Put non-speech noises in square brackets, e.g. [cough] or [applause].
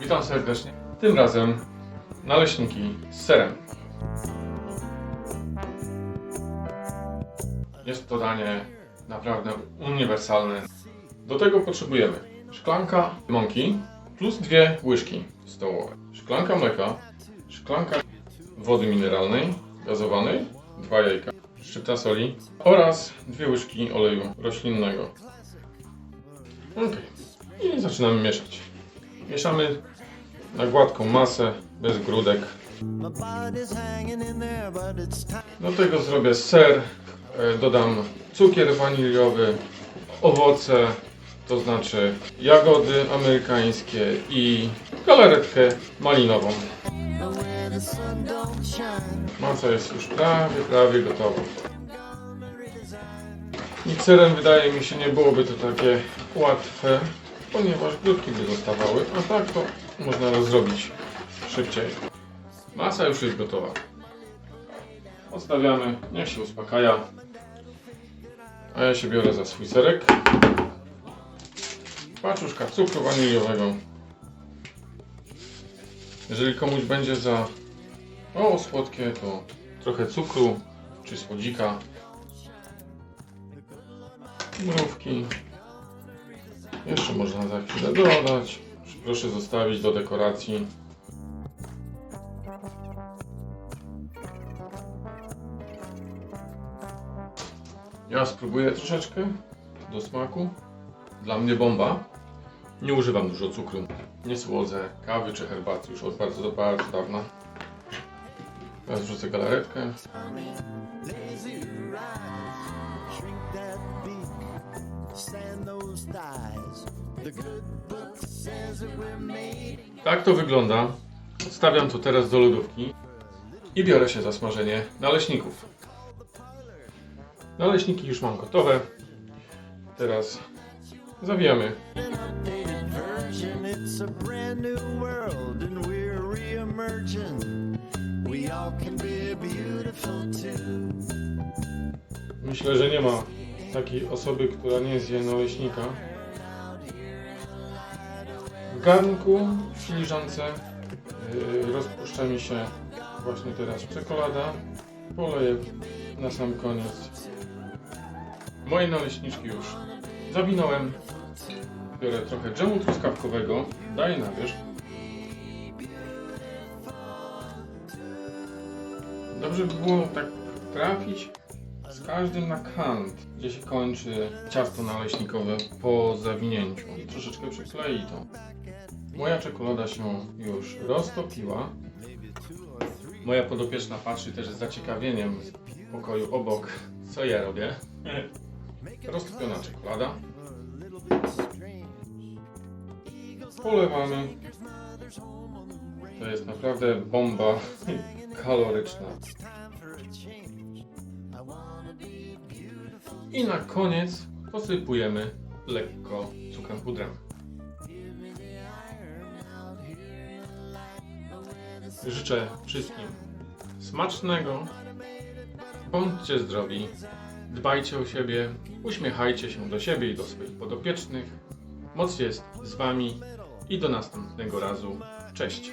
Witam serdecznie. Tym razem naleśniki z serem. Jest to danie naprawdę uniwersalne. Do tego potrzebujemy szklanka mąki plus dwie łyżki stołowe, szklanka mleka, szklanka wody mineralnej gazowanej, dwa jajka, szczypta soli oraz dwie łyżki oleju roślinnego. Ok. I zaczynamy mieszać. Mieszamy na gładką masę, bez grudek. Do tego zrobię ser, e, dodam cukier waniliowy, owoce, to znaczy jagody amerykańskie i galaretkę malinową. Masa jest już prawie, prawie gotowa. Mikserem wydaje mi się nie byłoby to takie łatwe, ponieważ grudki by zostawały, a tak to można rozrobić szybciej. Masa już jest gotowa. Odstawiamy, niech się uspokaja. A ja się biorę za swój serek. Paczuszka cukru waniliowego. Jeżeli komuś będzie za o, słodkie to trochę cukru czy słodzika. Mrówki. Jeszcze można za chwilę dodać. Proszę zostawić do dekoracji. Ja spróbuję troszeczkę do smaku. Dla mnie bomba. Nie używam dużo cukru. Nie słodzę kawy czy herbaty już od bardzo, bardzo dawna. Teraz wrzucę galaretkę. The good book says that we're made. Tak to wygląda. Stawiam to teraz do lodówki i biorę się za smażenie naleśników. Naleśniki już mam gotowe. Teraz zawijamy. Myślę, że nie ma takiej osoby, która nie zje naleśnika. W garnku, w filiżance yy, rozpuszcza mi się właśnie teraz czekolada. Poleję na sam koniec. Moje naleśniczki już zawinąłem. Biorę trochę dżemu truskawkowego, daję na wierzch. Dobrze by było tak trafić z każdym na kant, gdzie się kończy ciasto naleśnikowe po zawinięciu. I troszeczkę przyklei to. Moja czekolada się już roztopiła. Moja podopieczna patrzy też z zaciekawieniem z pokoju obok, co ja robię. [laughs] Roztopiona czekolada. Polewamy. To jest naprawdę bomba [laughs] kaloryczna. I na koniec posypujemy lekko cukrem pudrem. Życzę wszystkim smacznego. Bądźcie zdrowi. Dbajcie o siebie. Uśmiechajcie się do siebie i do swoich podopiecznych. Moc jest z Wami i do następnego razu. Cześć.